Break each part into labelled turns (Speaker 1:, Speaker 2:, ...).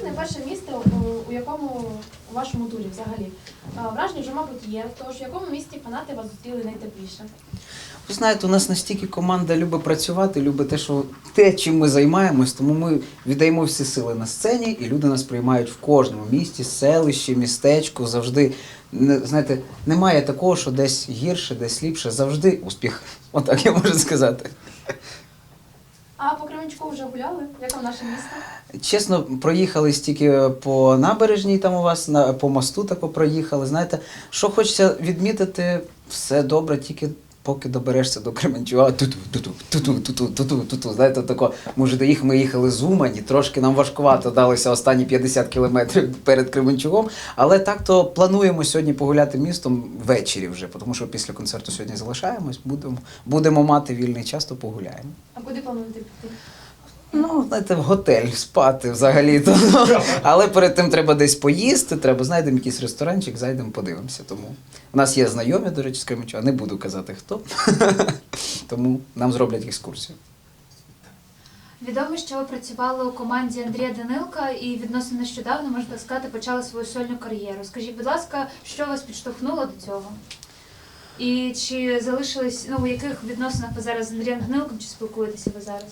Speaker 1: Кременчук найперше місто, у- якому у вашому турі взагалі. Враження вже, мабуть, є. Тож в якому місті фанати вас зустріли найтепліше?
Speaker 2: Ви знаєте, у нас настільки команда любить працювати, любить те, що те, чим ми займаємось, тому ми віддаємо всі сили на сцені, і люди нас приймають в кожному місті, селищі, містечку. Завжди знаєте, немає такого, що десь гірше, десь ліпше. Завжди успіх. Отак я можу сказати.
Speaker 1: А по Кременчуку вже гуляли? Як вам наше місто?
Speaker 2: Чесно, проїхали стільки по набережній там у вас, на, по мосту тако проїхали. Знаєте, що хочеться відмітити, все добре, тільки поки доберешся до Кременчуга. Знаєте, тако, може, до їх ми їхали з Умані, трошки нам важкувато далися останні 50 кілометрів перед Кременчугом. Але так то плануємо сьогодні погуляти містом ввечері вже, тому що після концерту сьогодні залишаємось, будемо, будемо мати вільний час, то погуляємо.
Speaker 1: А куди плануєте піти?
Speaker 2: Ну, знаєте, в готель спати взагалі. То, але перед тим треба десь поїсти, треба, знайдемо якийсь ресторанчик, зайдемо, подивимося. Тому у нас є знайомі, до речі, з Кременчуга, не буду казати хто. Тому нам зроблять екскурсію.
Speaker 3: Відомо, що ви працювали у команді Андрія Данилка і відносно нещодавно, можна сказати, почали свою сольну кар'єру. Скажіть, будь ласка, що вас підштовхнуло до цього? І чи залишились, ну, у яких відносинах ви зараз з Андрієм Данилком, чи спілкуєтеся ви зараз?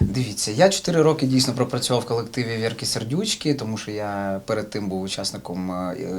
Speaker 2: Дивіться, я 4 роки дійсно пропрацював в колективі Вірки Сердючки, тому що я перед тим був учасником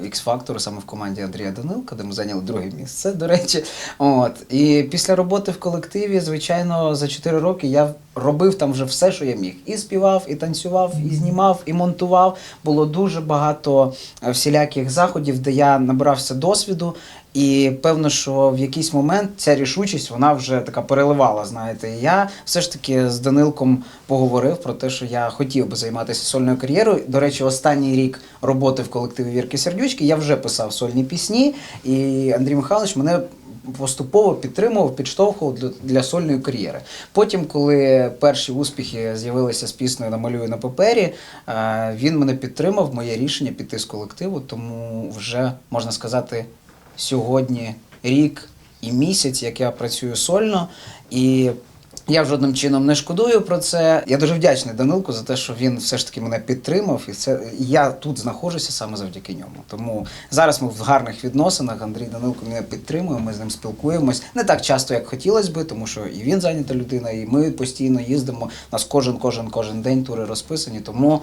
Speaker 2: X-Factor, саме в команді Андрія Данилка, де ми зайняли друге місце, до речі. От. І після роботи в колективі, звичайно, за 4 роки я робив там вже все, що я міг. І співав, і танцював, і знімав, і монтував. Було дуже багато е, всіляких заходів, де я набирався досвіду. І певно, що в якийсь момент ця рішучість вона вже така переливала. Знаєте, І я все ж таки з Данилком поговорив про те, що я хотів би займатися сольною кар'єрою. До речі, останній рік роботи в колективі Вірки Сердючки я вже писав сольні пісні, і Андрій Михайлович мене. Поступово підтримував, підштовхував для, для сольної кар'єри. Потім, коли перші успіхи з'явилися з піснею Намалюю на папері, е, він мене підтримав, моє рішення піти з колективу, тому вже можна сказати, сьогодні рік і місяць, як я працюю сольно, і я жодним чином не шкодую про це. Я дуже вдячний Данилку за те, що він все ж таки мене підтримав, і це я тут знаходжуся саме завдяки ньому. Тому зараз ми в гарних відносинах. Андрій Данилко мене підтримує. Ми з ним спілкуємось не так часто, як хотілося би, тому що і він зайнята людина, і ми постійно їздимо. У нас кожен, кожен, кожен день тури розписані. Тому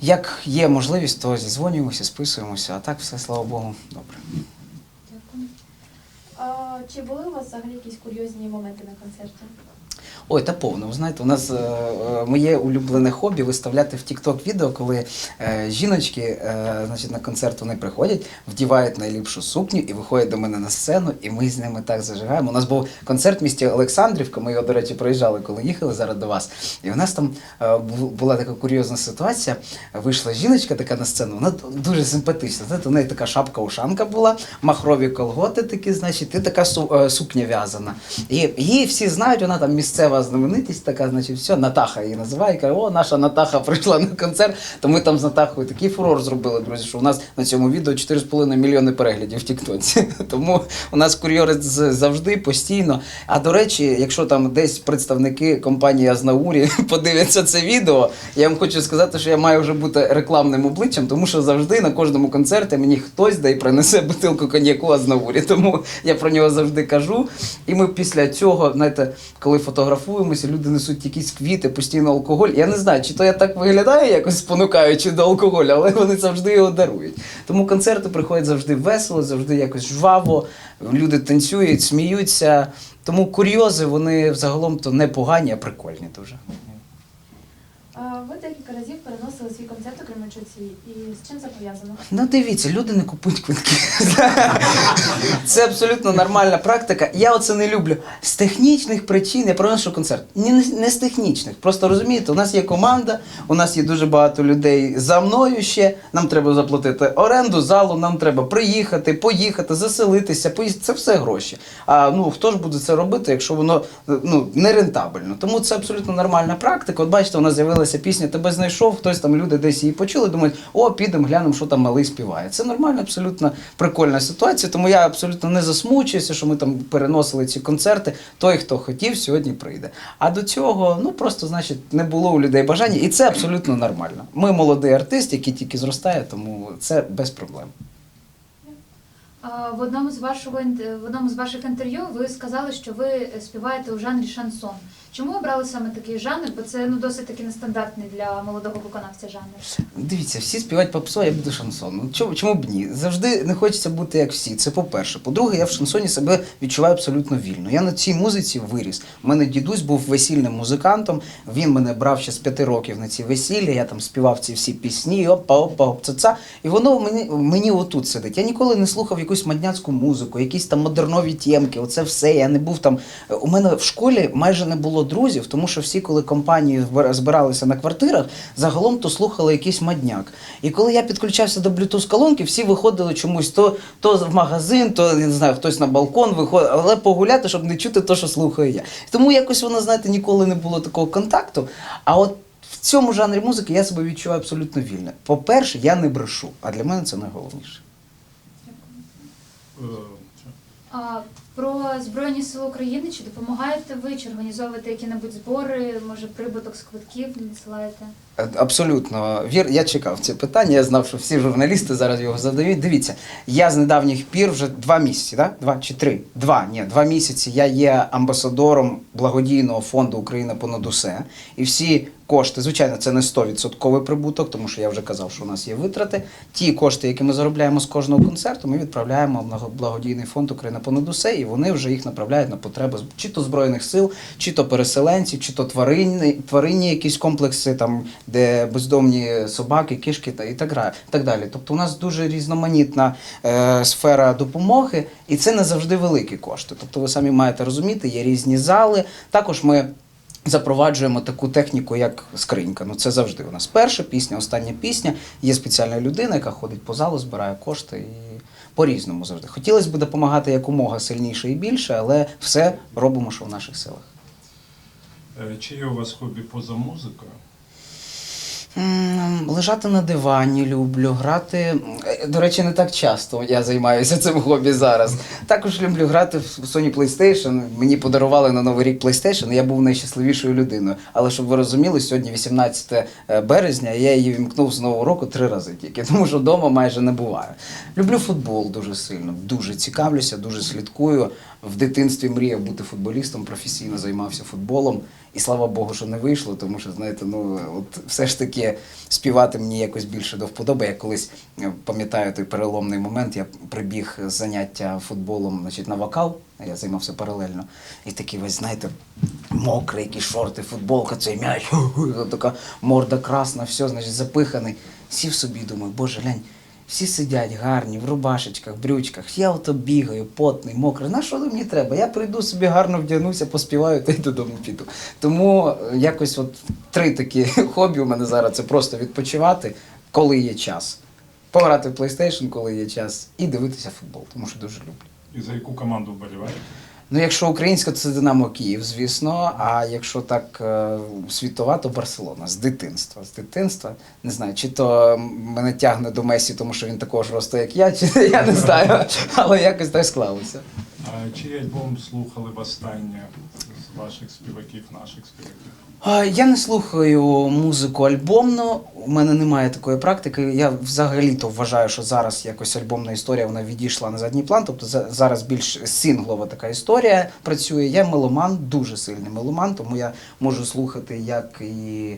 Speaker 2: як є можливість, то зізвонюємося, списуємося. А так все, слава Богу, добре.
Speaker 1: Чи були у вас взагалі якісь курйозні моменти на концерті?
Speaker 2: Ой, та повно. Ви знаєте, у нас е, е, моє улюблене хобі виставляти в TikTok відео, коли е, жіночки значить, на концерт вони приходять, вдівають найліпшу сукню і виходять до мене на сцену, і ми з ними так зажигаємо. У нас був концерт в місті Олександрівка. Ми його, до речі, проїжджали, коли їхали зараз до вас. І у нас там була така курйозна ситуація. Вийшла жіночка така на сцену, вона дуже симпатична. Знаєте, у неї така шапка-ушанка була, махрові колготи такі, значить, і така су- сукня в'язана. І її всі знають, вона там місцева знаменитість, така, значить, все, Натаха її називає. Каже, о, наша Натаха прийшла на концерт. То ми там з Натахою такий фурор зробили, друзі, що у нас на цьому відео 4,5 мільйони переглядів в Тіктоці. Тому у нас кур'єри завжди постійно. А до речі, якщо там десь представники компанії Азнаурі подивляться це відео, я вам хочу сказати, що я маю вже бути рекламним обличчям, тому що завжди на кожному концерті мені хтось да й принесе бутилку коньяку Азнаурі. Тому я про нього завжди кажу. І ми після цього, знаєте, коли фотографуємося, люди несуть якісь квіти, постійно алкоголь. Я не знаю, чи то я так виглядаю, якось спонукаючи до алкоголю, але вони завжди його дарують. Тому концерти приходять завжди весело, завжди якось жваво. Люди танцюють, сміються. Тому курйози вони взагалом то не погані, а прикольні дуже.
Speaker 1: Ви декілька разів переносили свій концерт у Кременчуці. І з чим це пов'язано?
Speaker 2: Ну, дивіться, люди не купують квитки. Це абсолютно нормальна практика. Я оце не люблю. З технічних причин я проношу концерт. Не з технічних. Просто розумієте, у нас є команда, у нас є дуже багато людей за мною ще. Нам треба заплатити оренду залу, нам треба приїхати, поїхати, заселитися. поїсти. Це все гроші. А ну хто ж буде це робити, якщо воно ну, не рентабельно? Тому це абсолютно нормальна практика. От бачите, у нас з'явилася пісня Тебе знайшов, хтось там люди десь її почули, думають, о, підемо, глянемо, що там малий співає. Це нормально, абсолютно прикольна ситуація, тому я абсолютно не засмучуюся, що ми там переносили ці концерти. Той, хто хотів, сьогодні прийде. А до цього, ну просто значить, не було у людей бажання, і це абсолютно нормально. Ми молодий артист, який тільки зростає, тому це без проблем.
Speaker 3: А, В одному з вашого в одному з ваших інтерв'ю ви сказали, що ви співаєте у жанрі шансон. Чому обрали саме такий жанр? Бо це ну досить таки нестандартний для молодого виконавця жанр.
Speaker 2: Дивіться, всі співають попсо, я буду шансон. Ну чому, чому б ні? Завжди не хочеться бути як всі. Це по-перше. По-друге, я в шансоні себе відчуваю абсолютно вільно. Я на цій музиці виріс. У мене дідусь був весільним музикантом. Він мене брав ще з п'яти років на ці весілля. Я там співав ці всі пісні, опа, опа, опцаца. І воно мені, мені отут сидить. Я ніколи не слухав якусь мадняцьку музику, якісь там модернові тємки. Оце все. Я не був там. У мене в школі майже не було друзів, тому що всі, коли компанії збиралися на квартирах, загалом то слухали якийсь мадняк. І коли я підключався до Bluetooth колонки, всі виходили чомусь то, то в магазин, то не знаю, хтось на балкон виходив, але погуляти, щоб не чути те, що слухаю я. Тому якось воно, знаєте, ніколи не було такого контакту. А от в цьому жанрі музики я себе відчуваю абсолютно вільно. По-перше, я не брешу, а для мене це найголовніше.
Speaker 3: А про Збройні Сили України чи допомагаєте ви, чи організовуєте які-небудь збори, може прибуток з квитків надсилаєте?
Speaker 2: Е, Абсолютно вір. Я чекав це питання. Я знав, що всі журналісти зараз його задають. Дивіться, я з недавніх пір вже два місяці, да? два чи три? Два, ні, два місяці. Я є амбасадором благодійного фонду Україна понад усе. І всі кошти, звичайно, це не 100% прибуток, тому що я вже казав, що у нас є витрати. Ті кошти, які ми заробляємо з кожного концерту, ми відправляємо в благодійний фонд Україна понад усе, і вони вже їх направляють на потреби чи то збройних сил, чи то переселенців, чи то тваринні, тваринні якісь комплекси, там де бездомні собаки, кішки та і так далі. Тобто у нас дуже різноманітна е, сфера допомоги, і це не завжди великі кошти. Тобто ви самі маєте розуміти, є різні зали. Також ми. Запроваджуємо таку техніку, як скринька. Ну це завжди у нас перша пісня, остання пісня. Є спеціальна людина, яка ходить по залу, збирає кошти і по-різному завжди. Хотілося б допомагати якомога сильніше і більше, але все робимо, що в наших силах.
Speaker 4: е, Чи є у вас хобі поза музикою?
Speaker 2: Лежати на дивані люблю, грати. е, До речі, не так часто я займаюся цим хобі зараз. Також люблю грати в Sony PlayStation. Мені подарували на Новий рік PlayStation, я був найщасливішою людиною. Але щоб ви розуміли, сьогодні 18 березня, я її вімкнув з нового року три рази тільки, тому що вдома майже не буває. Люблю футбол дуже сильно, дуже цікавлюся, дуже слідкую. В дитинстві мріяв бути футболістом, професійно займався футболом. І слава Богу, що не вийшло, тому що, знаєте, ну от все ж таки співати мені якось більше до вподоби. Я колись е, пам'ятаю той переломний момент, я прибіг з заняття футболом значить, на вокал, я займався паралельно. І такий весь, знаєте, мокрий, якісь шорти, футболка, цей м'яч, така морда красна, все, значить, запиханий. Сів собі, думаю, боже, глянь, всі сидять гарні, в рубашечках, брючках. Я ото бігаю, потний, мокрий. На що мені треба? Я прийду собі гарно вдягнуся, поспіваю та й додому піду. Тому е, якось от три такі хобі у мене зараз це просто відпочивати, коли є час. Пограти в PlayStation, коли є час, і дивитися футбол, тому що дуже люблю.
Speaker 4: І за яку команду вболіваєте?
Speaker 2: Ну, якщо українська, то це Динамо Київ, звісно. А якщо так е, світова, то Барселона з дитинства. З дитинства не знаю, чи то мене тягне до Месі, тому що він також росту, як я, чи я не знаю, але якось так склалося.
Speaker 4: А чий альбом слухали востаннє ваших співаків, наших співаків?
Speaker 2: Я не слухаю музику альбомно. У мене немає такої практики. Я взагалі-то вважаю, що зараз якось альбомна історія вона відійшла на задній план. Тобто за- зараз більш синглова така історія працює. Я меломан, дуже сильний меломан, тому я можу слухати як і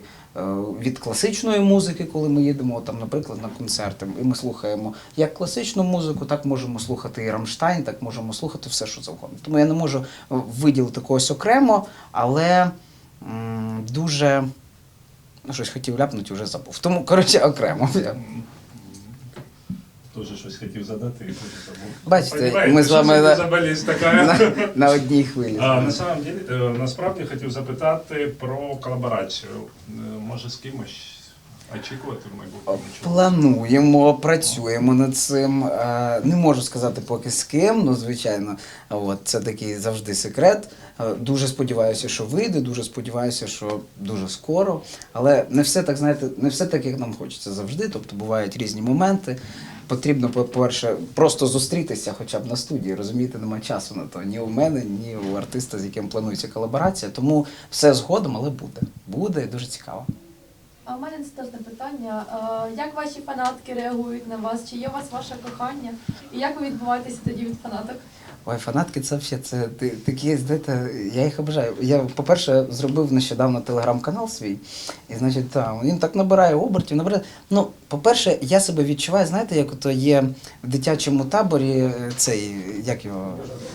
Speaker 2: від класичної музики, коли ми їдемо там, наприклад, на концерти, і ми слухаємо як класичну музику, так можемо слухати і Рамштайн, так можемо слухати все, що завгодно. Тому я не можу е, виділити когось окремо, але м, дуже. Ну, щось хотів ляпнути, вже забув. Тому, коротше, окремо.
Speaker 4: Теж щось хотів задати і теж забув.
Speaker 2: Бачите, ми з вами на-? На, на одній хвилі.
Speaker 4: А, на самом деле, е, насправді хотів запитати про колаборацію. Е, Може, з кимось очікувати в майбутньому?
Speaker 2: Плануємо, працюємо над цим. Е, Не можу сказати поки з ким, ну звичайно, от це такий завжди секрет. Дуже сподіваюся, що вийде, дуже сподіваюся, що дуже скоро. Але не все так, знаєте, не все так, як нам хочеться завжди. Тобто бувають різні моменти. Потрібно, по-перше, просто зустрітися хоча б на студії. Розумієте, немає часу на то ні у мене, ні у артиста, з яким планується колаборація. Тому все згодом, але буде. Буде і дуже цікаво.
Speaker 1: А у мене наступне питання. Як ваші фанатки реагують на вас? Чи є у вас ваше кохання? І як ви відбуваєтеся тоді від фанаток?
Speaker 2: Ой, фанатки це взагалі це такі, знаєте, я їх обожаю. Я, по-перше, зробив нещодавно телеграм-канал свій, і значить, там він так набирає обертів, набирає. Ну, по-перше, я себе відчуваю, знаєте, як ото є в дитячому таборі е, цей, як його,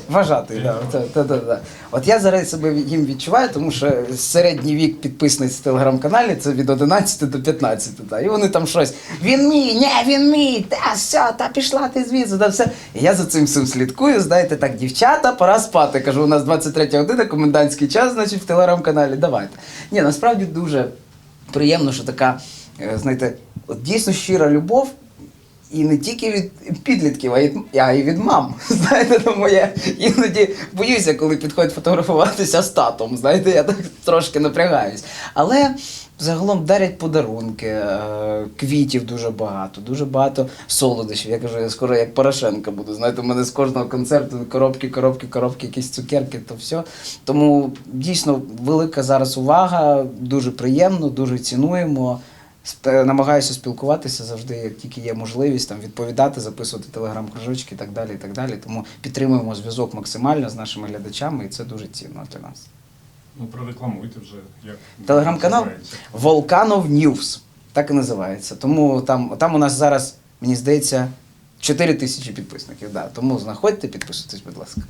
Speaker 2: вважатий, да, та, та, та, та. От я зараз себе їм відчуваю, тому що середній вік підписниць в телеграм-каналі це від 11 до 15. Та, і вони там щось. Він мій, ні, він мій, та все, та пішла ти звідси, та все. І я за цим всім слідкую, знаєте, так, дівчата, пора спати. Кажу, у нас 23 година, комендантський час, значить, в телеграм-каналі. Давайте. Ні, насправді дуже приємно, що така, е, знаєте, от дійсно щира любов. І не тільки від підлітків, а й, а й від мам. Знаєте, тому я іноді боюся, коли підходять фотографуватися з татом. Знаєте, я так трошки напрягаюсь. Але загалом дарять подарунки, е, квітів дуже багато, дуже багато солодощів. Я кажу, я скоро як Порошенко буду. Знаєте, у мене з кожного концерту коробки, коробки, коробки, якісь цукерки, то все. Тому дійсно велика зараз увага, дуже приємно, дуже цінуємо. Намагаюся спілкуватися завжди, як тільки є можливість там відповідати, записувати телеграм-кружочки і так далі. і так далі. Тому підтримуємо зв'язок максимально з нашими глядачами, і це дуже цінно для нас.
Speaker 4: Ну, прорекламуйте вже. Як
Speaker 2: Телеграм-канал
Speaker 4: називається.
Speaker 2: Volcanov News. Так і називається. Тому там, там у нас зараз, мені здається, 4 тисячі підписників. Да. Тому знаходьте, підписуйтесь, будь ласка.